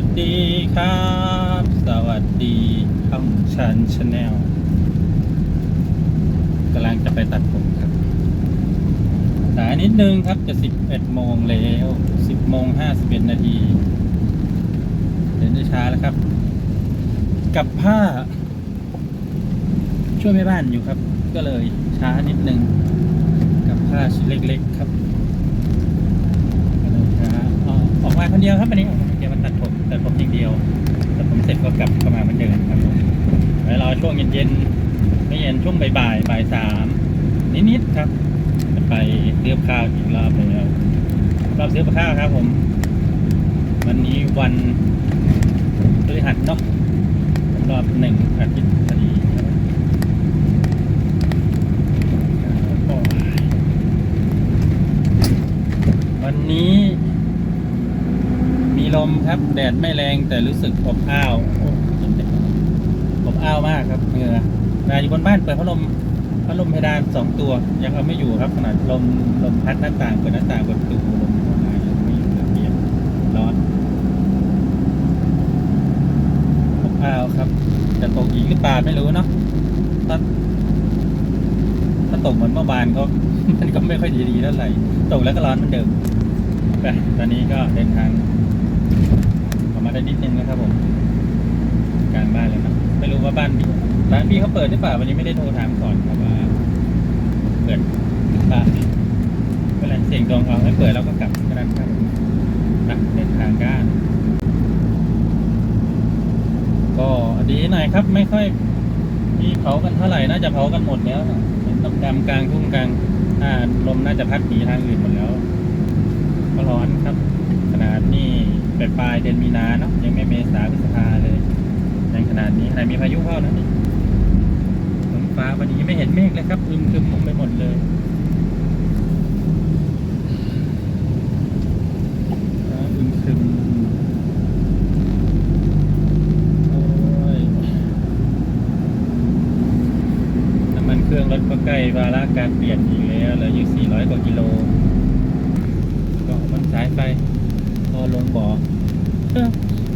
วัสดีครับ สวัสดีช่องชันชาแนลกำลังจะไปตัดผมครับสายนิดนึงครับจะ11โมงแล้ว10โมง51นาทีเดินช้าแล้วครับ กับผ้า ช่วยแม่บ้านอยู่ครับ ก็เลยช้านิดนึง กับผ้าชิ้นเล็ก ๆ ครับก็เลยช้าอ๋อออกมาคนเดียวครับวันนี้ ผมตัดผมอย่างเดียวแตัดผมเสร็จก็กลับเข้ามาเหมือนเดิมครับผมแล้วรอช่วงเย็นๆไม่เย็นช่วงบ่ายๆบ่ายสามนิดๆครับจะไปซื้อกับข้าวอีกรอบแล้วรอบซื้อกข้าวครับผม วันนี้วันพฤหัสเนาะรอบหนึ่งอาทิตย์พอดีวันนี้ ลมครับ แดดไม่แรงแต่รู้สึกอบอ้าวอบอ้าวมากครับเหงื่อเวลาอยู่บนบ้านเปิดพัดลมพัดลมเพดานสองตัว ยังเอาไม่อยู่ครับขนาดลมลมพัดหน้าต่างเปิดหน้าต่างเปิดประตูลมเข้ามายังไม่อยู่ระเบียบร้อนอบอ้าวครับจะตกอีกหรือเปล่าไม่รู้เนาะถ้าถ้าตกเหมือนเมื่อวานก็มันก็ไม่ค่อยดีๆเท่าไหร่ตกแล้วก็ร้อนเหมือนเดิมไปตอนนี้ก็เดินทาง ออกมาได้นิดนึงนะครับผมกลางบ้านเลยนะไม่รู้ว่าบ้านพี่ร้านพี่เขาเปิดหรือเปล่าวันนี้ไม่ได้โทรถามก่อนครับว่าเปิดหรือเปล่าเวลาเสียงดวงเอาให้เปิดแล้วก็กลับก็ได้ครับนะเดินทางกันก็ดีหน่อยครับ ไม่ค่อยมีเผากันเท่าไหร่น่าจะเผากันหมดแล้วเห็นดำๆกลางทุ่งกลางอ่าลมน่าจะพัดหนีทางอื่นหมดแล้วก็ร้อนครับ นาดนี้ปลายปลายเดือนมีนาเนาะยังไม่เมษาพฤษภาเลยยังขนาดนี้ขนาดมีพายุเข้านะนี่ท้องฟ้าวันนี้ไม่เห็นเมฆเลยครับอึมครึมลงไปหมดเลยอึมครึมน้ำมันเครื่องรถก็ใกล้วาระการเปลี่ยนอีกแล้วเหลืออยู่400กว่ากิโลก็มันสายไป งบ่อ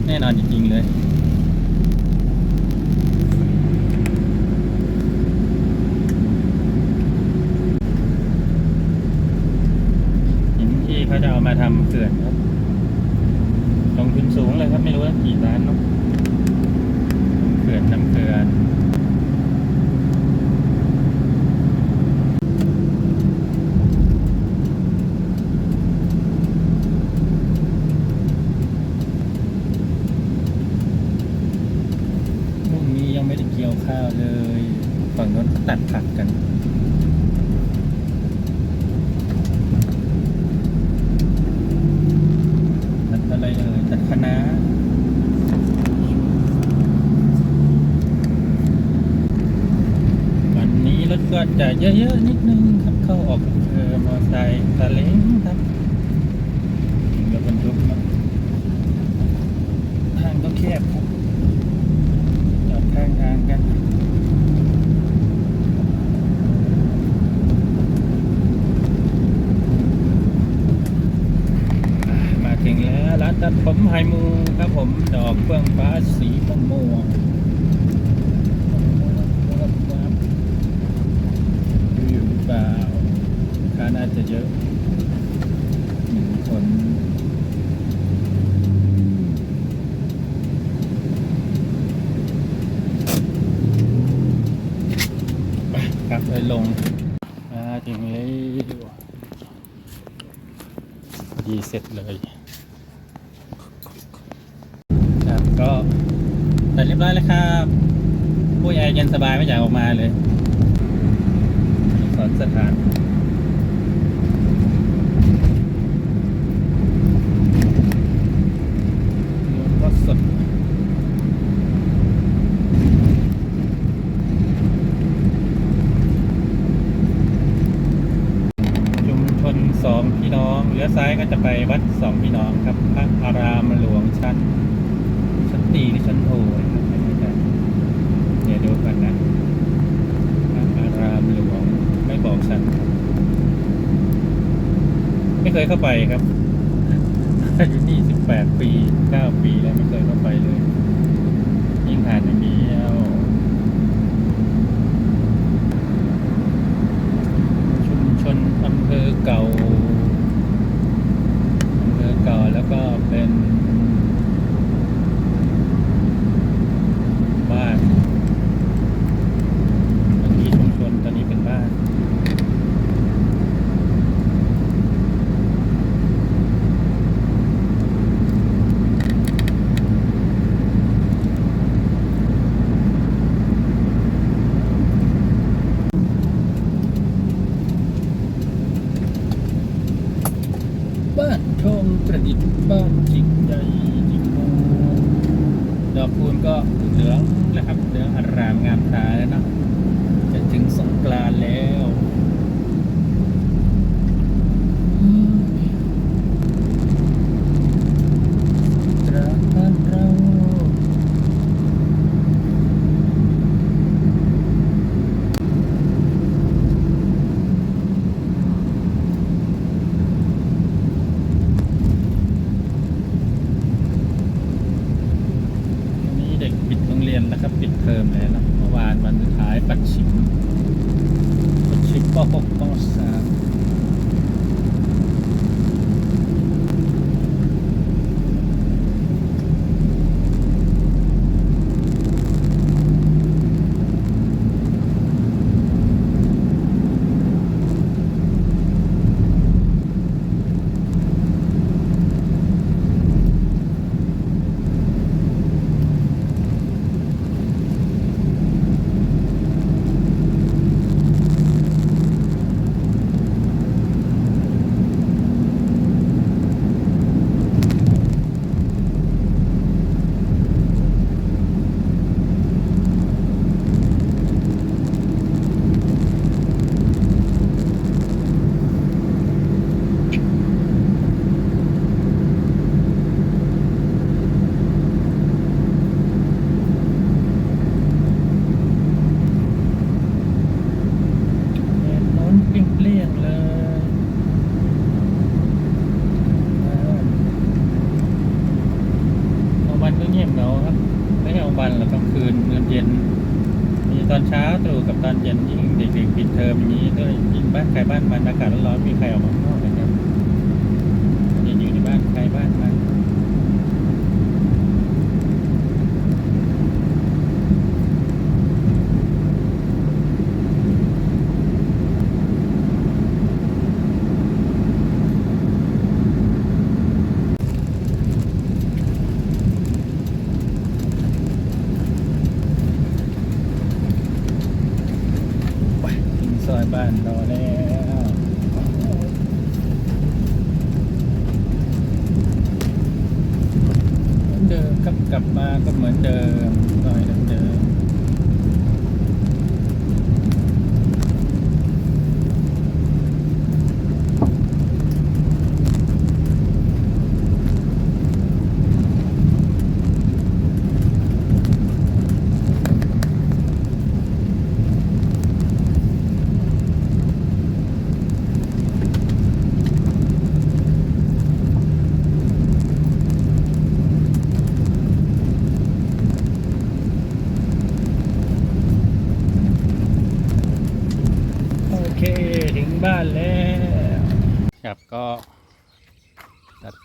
แน่นอนจริงๆเลย หินที่เขาจะเอามาทำเขื่อนครับ ลงทุนสูงเลยครับ ไม่รู้ว่ากี่ล้านเนาะเขื่อนน้ำเขื่อนพรุ่งนี้ยังไม่ได้เกี่ยวข้าวเลย ฝั่งโน้นเขาตัดผักกัน ตัดอะไรเลยตัดคะน้าวันนี้รถก็จะ เยอะๆ นิดนึงครับเข้าออกอำเภอมอไซค์ตะเล้งครับรถบรรทุกเนะทางก็แคบครับจอดข้างทางกันมาถึงแล้วร้านตัดผมไฮมูครับผมดอกเฟื่องฟ้าสีม่วงม่วงดูอยู่หรือเปล่าลูกค้า น่าจะเยอะหนึ่งคนไปครับเลยลงมาถึงเลยดีเสร็จเลยครับก็แต่เรียบร้อยแล้วครับผู้แอร์เย็นสบายไม่อยากออกมาเลยสอนสถาน ซ้ายก็จะไปวัดสองพี่น้องครับพระอารามหลวงชั้น ชั้นตีหรือชั้นโทนะครับเดี๋ยวดูกันนะพระอารามหลวงไม่บอกชั้นไม่เคยเข้าไปครับอายุนี่สิบแปดปีเก้าปีแล้วไม่เคยเข้าไปเลย ยิ่งหานไม่มี กระดิบบ้านจิกใหญ่จิกโมดอกพูนก็เหลืองนะครับเหลืองอารามงามตาแล้วนะจะถึงสงกรานแล้ว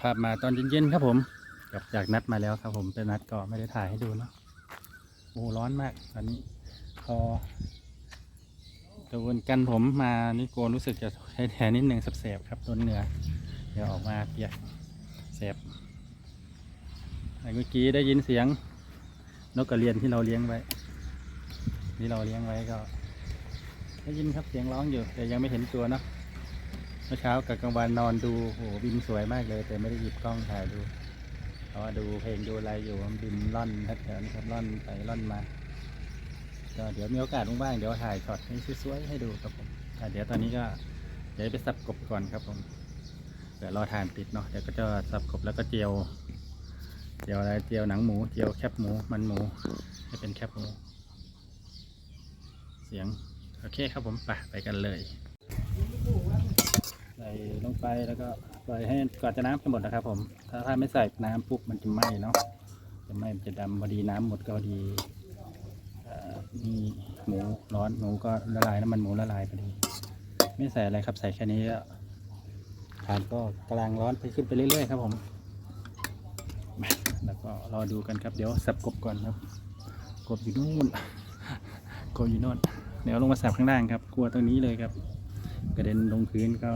าพมาตอนเย็นๆครับผมกลับจากนัดมาแล้วครับผมเป็นนัดก็ไม่ได้ถ่ายให้ดูเนาะโอ้ร้อนมากตอนนี้พอโดนกันผมมานี่โกนรู้สึกจะใช้แทนนิดนึงแสบๆครับโดนเหนือเดี๋ยวออกมาเปียกแสบไอ้เมื่อกี้ได้ยินเสียงนกกระเรียนที่เราเลี้ยงไว้ที่เราเลี้ยงไว้ก็ได้ยินครับเสียงร้องอยู่แต่ยังไม่เห็นตัวเนาะ เมื่อเช้ากับกลางวันนอนดูโอ้โหบินสวยมากเลย แต่ไม่ได้หยิบกล้องถ่ายดูเพราะว่าดูเพลงดูอะไรอยู่มันบินล่อนแถวนี้ครับล่อนไปล่อนมาก็เดี๋ยวมีโอกาสว่างๆเดี๋ยวถ่ายช็อตให้สวยๆให้ดูครับผมเดี๋ยวตอนนี้ก็เดี๋ยวไปสับกบก่อนครับผมเดี๋ยวรอทานติดเนาะเดี๋ยวก็จะสับกบแล้วก็เจียว เจียวอะไรเจียวหนังหมูเจียวแคบหมูมันหมูให้เป็นแคบหมู เสียง โอเคครับผมไปไปกันเลย ใส่ลงไปแล้วก็ปล่อยให้ก่อนจะน้ำจะหมดนะครับ ผม ถ้าถ้าไม่ใส่น้ำปุ๊บมันจะไหม้เนาะจะไหม้จะดำพอดีน้ำหมดก็พอดีเอ่อนี่หมูร้อนหมูก็ละลายน้ำมันหมูละลายพอดี ไม่ใส่อะไรครับ ใส่แค่นี้ทานก็กำลังร้อนไปขึ้นไปเรื่อยๆครับผม แล้วก็รอดูกันครับเดี๋ยวสับกบก่อนครับ กบอยู่นู่นกบอยู่โน่นเดี๋ยวลงมาสับข้างล่างครับกลัวตรงนี้เลยครับ กระเด็นลงพื้นก็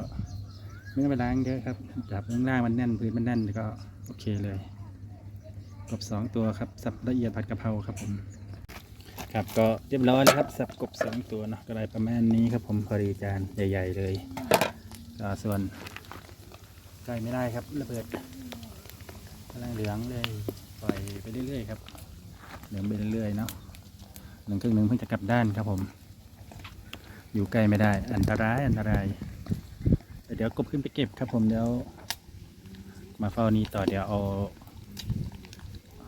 ไม่ต้องไปล้างเยอะครับจับข้างล่างมันแน่นพื้นมันแน่นก็โอเคเลยกบสองตัวครับสับละเอียดผัดกะเพราครับผมครับก็เรียบร้อยแล้วครับ สับกบสองตัวเนาะก็ได้ประมาณนี้ครับผมพอดีจานใหญ่ ๆ เลยก็ส่วนใกล้ไม่ได้ครับระเบิดกำลังเหลืองเลยปล่อยไปเรื่อยๆครับเหลืองไปเรื่อยๆเนาะหนึ่งครึ่งหนึ่งเพิ่งจะกลับด้านครับผม อยู่ใกล้ไม่ได้ อันตรายอันตราย ดี๋ยวกบขึ้นไปเก็บครับผมเดี๋ยว มาเฝ้านี้ต่อเดี๋ยวเอา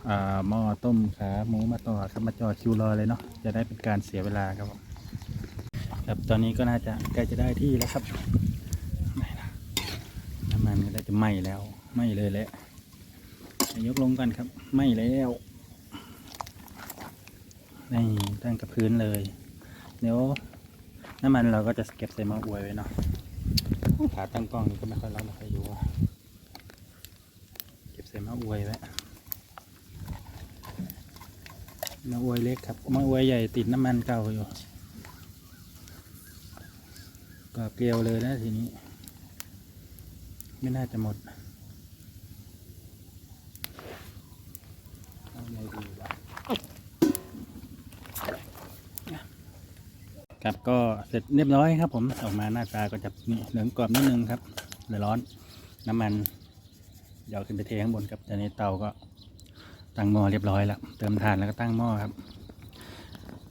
อ่าหม้อต้มขาหมูมาต่อครับมาจอคิวรอเลยเนาะจะได้เป็นการเสียเวลาครับผมครับตอนนี้ก็น่าจะใกล้จะได้ที่แล้วครับน้ำมันก็ได้จะไหม้แล้วไหม้เลยแหละยกลงกันครับไหม้แล้วนี่ตั้งกับพื้นเลย เดี๋ยวน้ำมันเราก็จะเก็บใส่หม้ออวยไว้เนาะ ขาตั้งกล้องนี่ก็ไม่ค่อยร้อนไม่ค่อยอยู่เก็บใส่มะอวยไว้วมะอวยเล็กครับมะออวยใหญ่ติดน้ำมันเก่าอยู่ก็เกลียวเลยนะทีนี้ ไม่น่าจะหมดเอาไงดีวะ ครับก็เสร็จเรียบร้อยครับ ผมออกมาหน้าตาก็จะนี่เหลืองกรอบนิดนึงครับเดือร้อนน้ำมันเดี๋ยวขึ้นไปเทข้างบนครับตอนนี้เตาก็ตั้งหม้อเรียบร้อยแล้วเติมถ่านแล้วก็ตั้งหม้อครับ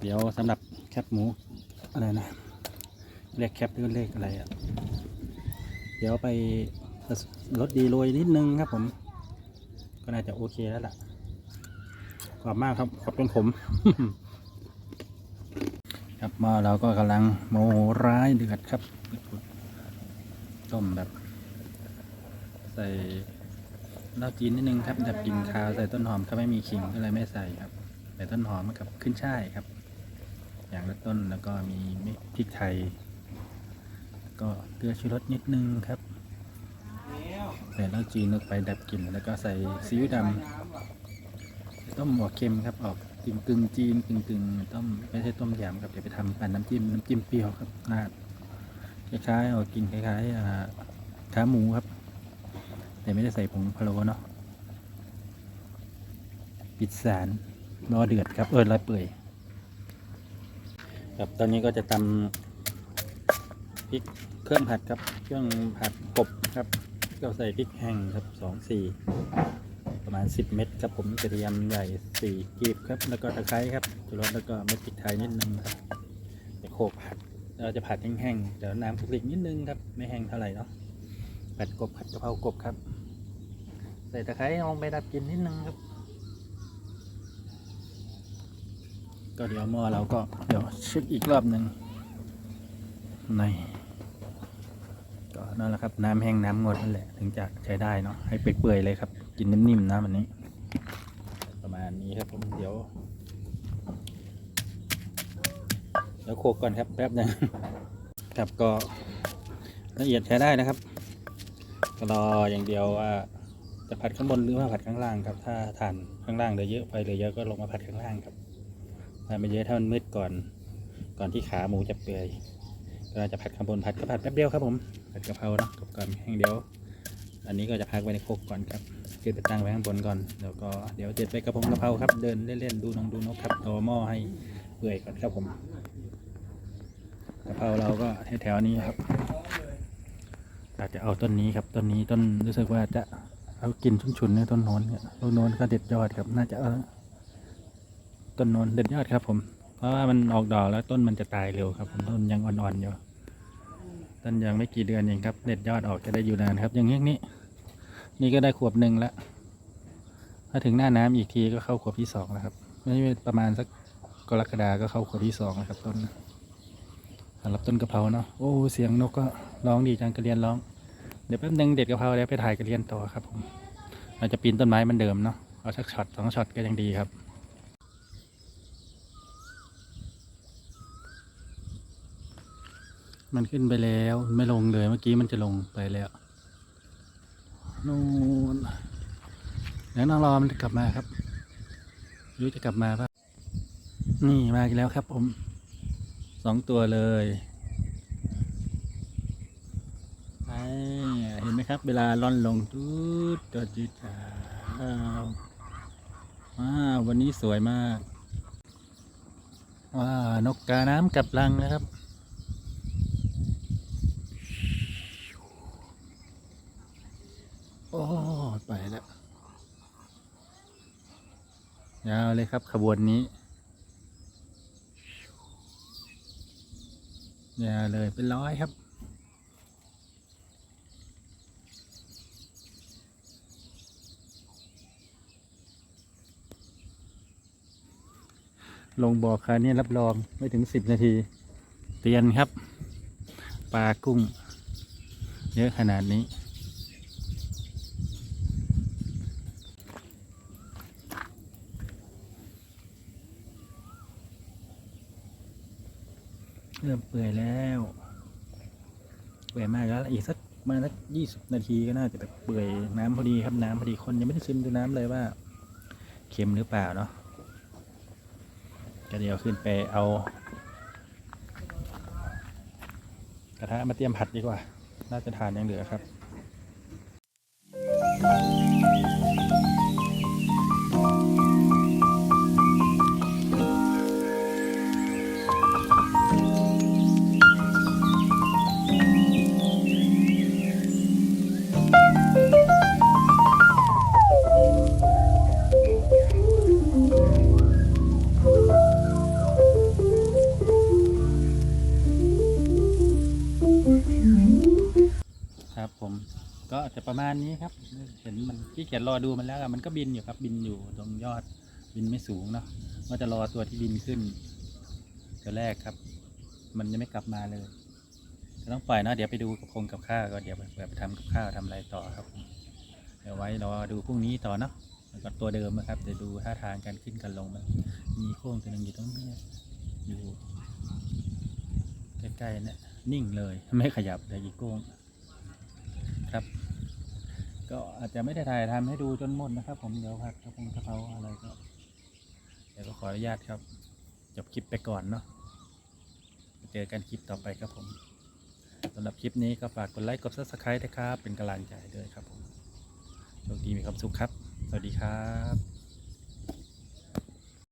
เดี๋ยวสำหรับแคบหมูอะไรนะเรียกแคปหรือเรียกอะไรอะเดี๋ยวไปรสดีโรยนิดนึงครับ ผม ก็น่าจะโอเคแล้วล่ะกรอบมากครับขอบเป็นผม ครับหม้อเราก็กำลังโมโหร้ายเดือดครับต้มแบบ ใส่เหล้าจีนนิดนึงครับดับกลิ่นคาวใส่ต้นหอมเขาไม่มีขิงก็เลยไม่ใส่ครับใส่ต้นหอมกับขึ้นช่ายครับ อย่างละต้นแล้วก็มีพริกไทย ก็เกลือชูรสนิดนึงครับใส่เหล้าจีนลงไปดับกลิ่นแล้วก็ใส่ซีอิ๊วดำต้มหัวเค็มครับออก กึ่งกึ่งจีนกึ่งกึ่งต้มไม่ใช่ต้มยำครับเดี๋ยวไปทำปั่นน้ำจิ้มน้ำจิ้มเปรี้ยวครับน่าคล้ายๆเอากินคล้ายๆขาหมูครับ แต่ไม่ได้ใส่ผงพะโล้เนาะปิดสารรอเดือดครับเออรอเปื่อยครับตอนนี้ก็จะตำพริกเครื่องผัดครับเครื่องผัดกบครับก็ใส่พริกแห้งครับสองสี่ ประมาณ 10 เม็ดครับผมกระเทียมใหญ่4กีบครับ แล้วก็ตะไคร้ครับชูรสแล้วก็เม็ดพริกไทยนิดนึงครับจะโขลกผัดเราจะผัดแห้งๆเดี๋ยวน้ำคลุกคลิกนิดนึงครับไม่แห้งเท่าไหร่เนาะผัดกบผัดกะเพรากบครับ ใส่ตะไคร้ลงไปดับกลิ่นนิดนึงครับ ก็เดี๋ยวหม้อเราก็เดี๋ยวเช็คอีกรอบหนึ่งในก็นั่นแหละครับ น้ำแห้งน้ำงดนั่นแหละ ถึงจะใช้ได้เนาะให้เปื่อยๆเลยครับ กินนิ่มๆนะวันนี้ ประมาณนี้ครับผมเดี๋ยวแล้วโขลกก่อนครับแป๊บหนึงครับก็ละเอียดใช้ได้นะครับก็รออย่างเดียวว่าจะผัดข้างบนหรือว่าผัดข้างล่างครับ ถ้าทานข้างล่างเหลือเยอะไปเหลือเยอะก็ลงมาผัดข้างล่างครับถ้าไม่เยอะถ้ามันมืดก่อน ก่อนที่ขาหมูจะเปื่อยก็จะผัดข้างบนผัดก็ผัดแป๊บเดียวครับผมผัดกะเพราเนาะกับก่อนแห้งเดียว อันนี้ก็จะพักไว้ในโคกก่อนครับ เก็บไปตั้งไว้ข้างบนก่อนแล้วก็เดี๋ยวเด็ดไปกระพงกระเพราครับ เดินเล่นๆดูน้องดูนกครับเอหม้อให้เปื่อยก่อนครับผมกระเพราเราก็แถวๆนี้ครับอาจจะเอาต้นนี้ครับต้นนี้ต้นรู้สึกว่าจะเอากินชุนๆในต้นโน้นเนี่ยต้นโน้นก็เด็ดยอดครับน่าจะเอาต้นโน้นเด็ดยอดครับ ผม เพราะว่ามันออกดอกแล้วต้นมันจะตายเร็วครับผมต้นยังอ่อนๆอยู่ต้นยังไม่กี่เดือนเองครับ เด็ดยอดออกจะได้อยู่นานครับ อย่างนี้ นี่ก็ได้ขวบหนึ่งแล้วถ้าถึงหน้าน้ำอีกทีก็เข้าขวบที่สองแล้วครับ ไม่ประมาณสักกรกฎาก็เข้าขวบที่สองแล้วครับ ต้นสำหรับต้นกระเพราเนาะโอ้เสียงนกก็ร้องดีจังกระเรียนร้องเดี๋ยวแป๊บนึงเด็ดกระเพราแล้วไปถ่ายกระเรียนต่อครับผมเราจะปีนต้นไม้มันเดิมเนาะเอาสักช็อตสองช็อตก็ยังดีครับมันขึ้นไปแล้วไม่ลงเลยเมื่อกี้มันจะลงไปแล้ว นู่นเดี๋ยวน้องรอมันกลับมาครับรู้จะกลับมาปะนี่มาอีกแล้วครับผมสองตัวเลยไปเห็นไหมครับ เวลาล่อนลงตูดตัวจีจ้าว้าววันนี้สวยมากว้านกกาน้ำกลับรังนะครับ โอ้ไปแล้ว ยาวเลยครับขบวนนี้ย่าเลยเป็นร้อยครับ ลงบ่อคราวนี้รับรองไม่ถึงสิบนาที เตียนครับ ปลากุ้ง เยอะขนาดนี้ เริ่มเปื่อยแล้วเปื่อยมากแล้วอีกสักมาสักยี่สิบนาทีก็น่าจะแบบเปื่อยน้ำพอดีครับน้ำพอดีคนยังไม่ได้ชิมดูน้ำเลยว่า เค็มหรือเปล่าเนาะก็เดี๋ยวขึ้นไปเอา กระทะมาเตรียมผัดดีกว่า น่าจะทานยังเหลือครับ ณนี้ครับ เห็นมันขี้เกียจรอดูมันแล้วมันก็บินอยู่ครับ บินอยู่ตรงยอดบินไม่สูงเนาะว่าจะรอตัวที่บินขึ้นตัวแรกครับ มันยังไม่กลับมาเลยจะต้องปล่อยนะเดี๋ยวไปดูกับคงกับข้าวก็เดี๋ยวแบบไปทำกับข้าวทำอะไรต่อครับ เดี๋ยวไว้รอดูพรุ่งนี้ต่อเนาะแล้วก็ตัวเดิมนะครับเดี๋ยวดูท่าทางการขึ้นกันลงมันมีโค้งตัวหนึงอยู่ตรงนี้อยู่ใกล้ๆเนี่ยนิ่งเลยไม่ขยับเลยอีกโก้งครับ ก็อาจจะไม่ได้ถ่ายทำให้ดูจนหมดนะครับ ผมเดี๋ยวผัดกระเพงกระเพราอะไรก็เดี๋ยวก็ขออนุญาตครับ จบคลิปไปก่อนเนาะเจอกันคลิปต่อไปครับผมสำหรับคลิปนี้ก็ฝากกดไลค์กดซับสไครต์นะครับ เป็นกำลังใจด้วยครับผมโชคดีมีความสุขครับ สวัสดีครับ